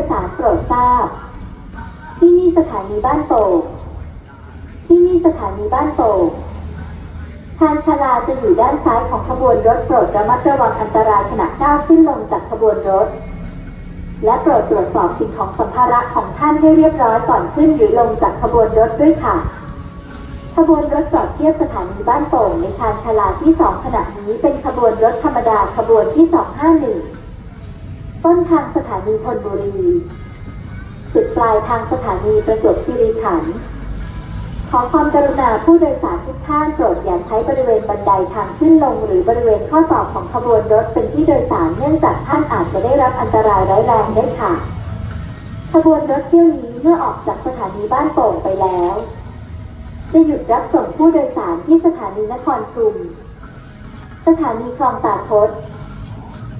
ยสารโปรดทราบ ที่นี่สถานีบ้านโป่งที่นี่สถานีบ้านโป่งทางชลาจะอยู่ด้านซ้ายของขบวนรถโปรดระมัดระวังอันตรายขณะก้าวขึ้นลงจากขบวนรถ และโปรดตรวจสอบสิ่งของสัมภาระของท่านให้เรียบร้อยก่อนขึ้นหรือลงจากขบวนรถด้วยค่ะ ขบวนรถจอดเทียบสถานีบ้านโป่งในทางชลาที่สองขณะนี้เป็นขบวนรถธรรมดาขบวนที่สองห้าหนึ่ง ต้นทางสถานีธนบุรีจุดปลายทางสถานีประจวบคีรีขันธ์ขอความกรุณาผู้โดยสารทุกท่านโปรดอย่าใช้บริเวณบันไดทางขึ้นลง หรือบริเวณข้อต่อของขบวนรถเป็นที่โดยสารเนื่องจากท่านอาจจะได้รับอันตรายร้ายแรงได้ค่ะ ขบวนรถเที่ยวนี้เมื่อออกจากสถานีบ้านโป่งไปแล้ว จะหยุดรับส่งผู้โดยสารที่สถานีนครชุม สถานีคลองตาทศ